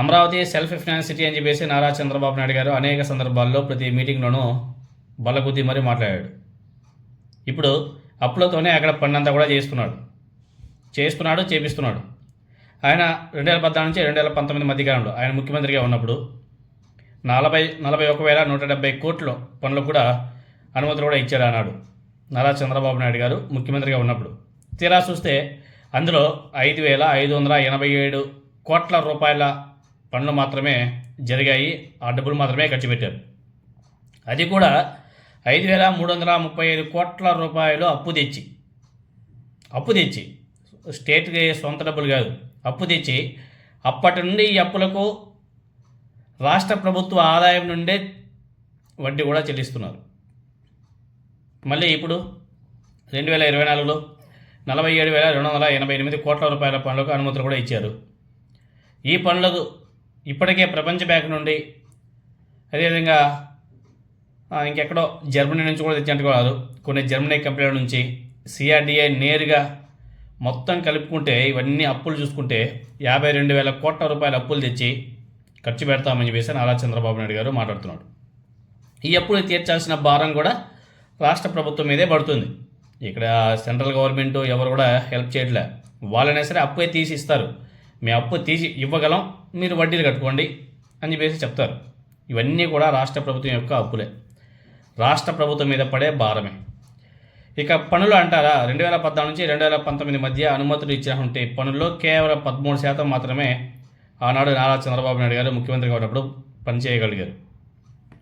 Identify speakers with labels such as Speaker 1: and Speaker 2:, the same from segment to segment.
Speaker 1: Amaravati self finance city అని చెప్పేసి నారా చంద్రబాబు నాయుడు గారు అనేక సందర్భాల్లో ప్రతి మీటింగ్లోనూ బల్లగుద్ది మరీ మాట్లాడాడు. ఇప్పుడు అప్పులతోనే అక్కడ పన్నంతా కూడా చేసుకున్నాడు చేస్తున్నాడు చేపిస్తున్నాడు. ఆయన రెండు వేల పద్నాలుగు నుంచి రెండు వేల పంతొమ్మిది మధ్యకాలంలో ఆయన ముఖ్యమంత్రిగా ఉన్నప్పుడు నలభై నలభై ఒక వేల నూట డెబ్బై కోట్ల పనులకు కూడా అనుమతులు కూడా ఇచ్చాడు అన్నాడు నారా చంద్రబాబు నాయుడు గారు ముఖ్యమంత్రిగా ఉన్నప్పుడు. తీరా చూస్తే అందులో ఐదు వేల ఐదు వందల ఎనభై ఏడు కోట్ల రూపాయల పనులు మాత్రమే జరిగాయి ఆ డబ్బులు మాత్రమే ఖర్చు పెట్టారు. అది కూడా ఐదు వేల మూడు వందల ముప్పై ఐదు కోట్ల రూపాయలు అప్పు తెచ్చి అప్పు తెచ్చి స్టేట్కి సొంత డబ్బులు కాదు అప్పు తెచ్చి అప్పటి నుండి ఈ అప్పులకు రాష్ట్ర ప్రభుత్వ ఆదాయం నుండే వడ్డీ కూడా చెల్లిస్తున్నారు. మళ్ళీ ఇప్పుడు రెండు వేల ఇరవై నాలుగులో నలభై ఏడు వేల రెండు వందల ఎనభై ఎనిమిది కోట్ల రూపాయల పనులకు అనుమతులు కూడా ఇచ్చారు. ఈ పనులకు ఇప్పటికే ప్రపంచ బ్యాంక్ నుండి అదేవిధంగా ఇంకెక్కడో జర్మనీ నుంచి కూడా తెచ్చినట్టు కాదు. కొన్ని జర్మనీ కంపెనీల నుంచి సిఆర్డిఏ నేరుగా మొత్తం కలుపుకుంటే ఇవన్నీ అప్పులు చూసుకుంటే యాభై రెండు వేల కోట్ల రూపాయల అప్పులు తెచ్చి ఖర్చు పెడతామని చెప్పేసి నారా చంద్రబాబు నాయుడు గారు మాట్లాడుతున్నాడు ఈ అప్పులు తీర్చాల్సిన భారం కూడా రాష్ట్ర ప్రభుత్వం మీదే పడుతుంది. ఇక్కడ సెంట్రల్ గవర్నమెంట్ ఎవరు కూడా హెల్ప్ చేయట్లే. వాళ్ళైనా సరే అప్పే తీసి ఇస్తారు. మీ అప్పు తీసి ఇవ్వగలం మీరు వడ్డీలు కట్టుకోండి అని చెప్పేసి చెప్తారు. ఇవన్నీ కూడా రాష్ట్ర ప్రభుత్వం యొక్క అప్పులే. రాష్ట్ర ప్రభుత్వం మీద పడే భారమే. ఇక పనులు అంటారా? రెండు వేల పద్నాలుగు నుంచి రెండు వేల పంతొమ్మిది మధ్య అనుమతులు ఇచ్చినటువంటి పనుల్లో కేవలం పదమూడు శాతం మాత్రమే ఆనాడు నారా చంద్రబాబు నాయుడు గారు ముఖ్యమంత్రిగా ఉన్నప్పుడు పనిచేయగలిగారు.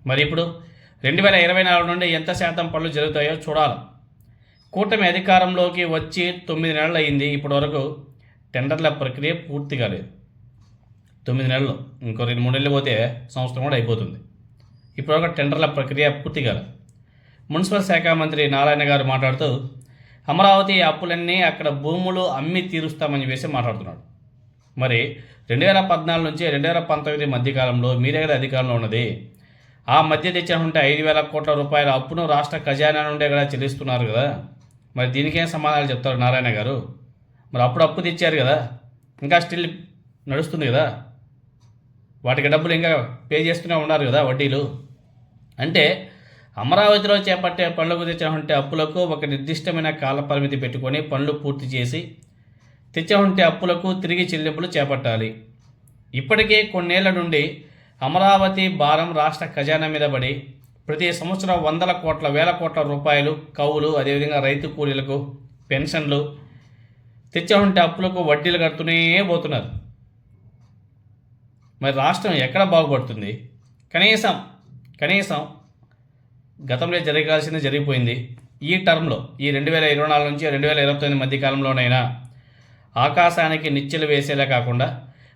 Speaker 1: మరి ఇప్పుడు రెండు వేల ఇరవై నాలుగు నుండి ఎంత శాతం పనులు జరుగుతాయో చూడాలి. కూటమి అధికారంలోకి వచ్చి తొమ్మిది నెలలు అయింది. ఇప్పటి వరకు టెండర్ల ప్రక్రియ పూర్తి కాలేదు తొమ్మిది నెలలు ఇంకో రెండు మూడు నెలలు పోతే సంవత్సరం కూడా అయిపోతుంది. ఇప్పటివరకు టెండర్ల ప్రక్రియ పూర్తి కాలేదు మున్సిపల్ శాఖ మంత్రి నారాయణ గారు మాట్లాడుతూ అమరావతి అప్పులన్నీ అక్కడ భూములు అమ్మి తీరుస్తామని చెప్పేసి మాట్లాడుతున్నాడు. మరి రెండు వేల పద్నాలుగు నుంచి రెండు వేల పంతొమ్మిది మధ్యకాలంలో మీరే కదా అధికారంలో ఉన్నది? ఆ మధ్య తెచ్చినటువంటి ఐదు వేల కోట్ల రూపాయల అప్పును రాష్ట్ర ఖజానా నుండే కదా చెల్లిస్తున్నారు కదా? మరి దీనికేం సమాధానాలు చెప్తారు నారాయణ గారు? మరి అప్పుడు అప్పు తెచ్చారు కదా. ఇంకా స్టిల్ నడుస్తుంది కదా. వాటికి డబ్బులు ఇంకా పే చేస్తూనే ఉన్నారు కదా వడ్డీలు. అంటే అమరావతిలో చేపట్టే పనులకు తెచ్చినటువంటి అప్పులకు ఒక నిర్దిష్టమైన కాల పరిమితి పెట్టుకొని పనులు పూర్తి చేసి తెచ్చినటువంటి అప్పులకు తిరిగి చెల్లింపులు చేపట్టాలి. ఇప్పటికే కొన్నేళ్ళ నుండి అమరావతి భారం రాష్ట్ర ఖజానా మీద పడి ప్రతి సంవత్సరం వందల కోట్ల వేల కోట్ల రూపాయలు కవులు అదేవిధంగా రైతు కూలీలకు పెన్షన్లు తెచ్చామంటే అప్పులకు వడ్డీలు కడుతూనే పోతున్నారు. మరి రాష్ట్రం ఎక్కడ బాగుపడుతుంది? కనీసం కనీసం గతంలో జరగాల్సింది జరిగిపోయింది. ఈ టర్మ్లో ఈ రెండు వేల ఇరవై నాలుగు నుంచి రెండు వేల ఇరవై తొమ్మిది మధ్య కాలంలోనైనా ఆకాశానికి నిచ్చెలు వేసేలా కాకుండా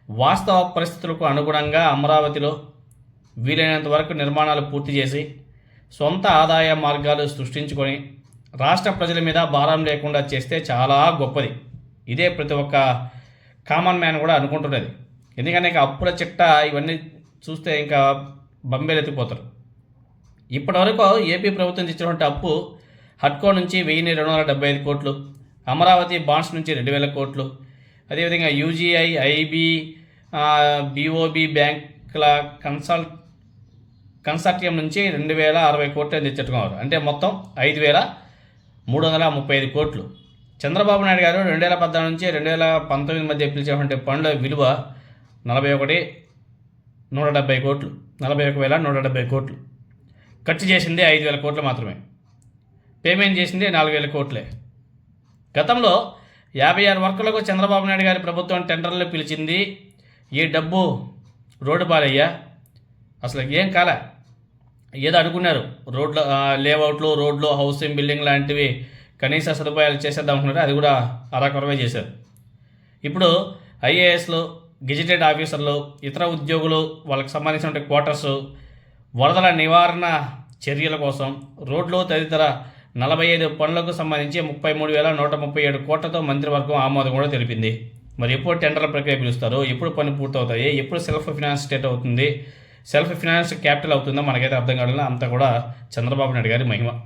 Speaker 1: వాస్తవ పరిస్థితులకు అనుగుణంగా అమరావతిలో వీలైనంత వరకు నిర్మాణాలు పూర్తి చేసి సొంత ఆదాయ మార్గాలు సృష్టించుకొని రాష్ట్ర ప్రజల మీద భారం లేకుండా చేస్తే చాలా గొప్పది. ఇదే ప్రతి ఒక్క కామన్ మ్యాన్ కూడా అనుకుంటున్నది ఎందుకంటే ఇంకా అప్పుల చిట్ట ఇవన్నీ చూస్తే ఇంకా బంబేలు ఎత్తిపోతారు ఇప్పటివరకు ఏపీ ప్రభుత్వం ఇచ్చినటువంటి అప్పు హట్కో నుంచి వెయ్యి రెండు వందల డెబ్బై ఐదు కోట్లు అమరావతి బాండ్స్ నుంచి రెండు వేల కోట్లు అదేవిధంగా యూజీఐ ఐబీ బీఓబి బ్యాంకుల కన్సల్ కన్సార్టియం నుంచి రెండు వేల అరవై కోట్లు తెచ్చుకున్నారు అంటే మొత్తం ఐదు వేల మూడు వందల ముప్పై ఐదు కోట్లు. చంద్రబాబు నాయుడు గారు రెండు వేల పద్నాలుగు నుంచి రెండు వేల పంతొమ్మిది మధ్య పిలిచేటువంటి పనుల విలువ నలభై ఒకటి నూట డెబ్బై కోట్లు నలభై ఒక వేల నూట డెబ్బై కోట్లు. ఖర్చు చేసింది ఐదు వేల కోట్లు మాత్రమే. పేమెంట్ చేసింది నాలుగు వేల కోట్లే. గతంలో యాభై ఆరు వర్కులకు చంద్రబాబు నాయుడు గారి ప్రభుత్వం టెండర్లు పిలిచింది ఈ డబ్బు రోడ్డు పాలయ్యా? అసలు ఏం కాలే? ఏదో అనుకున్నారు. రోడ్ల లేఅవుట్లు రోడ్లు హౌసింగ్ బిల్డింగ్ లాంటివి కనీస సదుపాయాలు చేసేద్దాం అనుకున్నారు అది కూడా అరాకొరవే చేశారు. ఇప్పుడు ఐఏఎస్లు గెజిటెడ్ ఆఫీసర్లు ఇతర ఉద్యోగులు వాళ్ళకి సంబంధించిన క్వార్టర్స్ వరదల నివారణ చర్యల కోసం రోడ్లు తదితర నలభై ఐదు పనులకు సంబంధించి ముప్పై మూడు వేల నూట ముప్పై ఏడు కోట్లతో మంత్రివర్గం ఆమోదం కూడా తెలిపింది. మరి ఎప్పుడు టెండర్ల ప్రక్రియ పిలుస్తారు? ఎప్పుడు పని పూర్తవుతాయి? ఎప్పుడు సెల్ఫ్ ఫినాన్స్ స్టేట్ అవుతుంది? సెల్ఫ్ ఫినాన్స్ క్యాపిటల్ అవుతుందో? మనకైతే అర్థం కావడం అంతా కూడా చంద్రబాబు నాయుడు గారి మహిమ.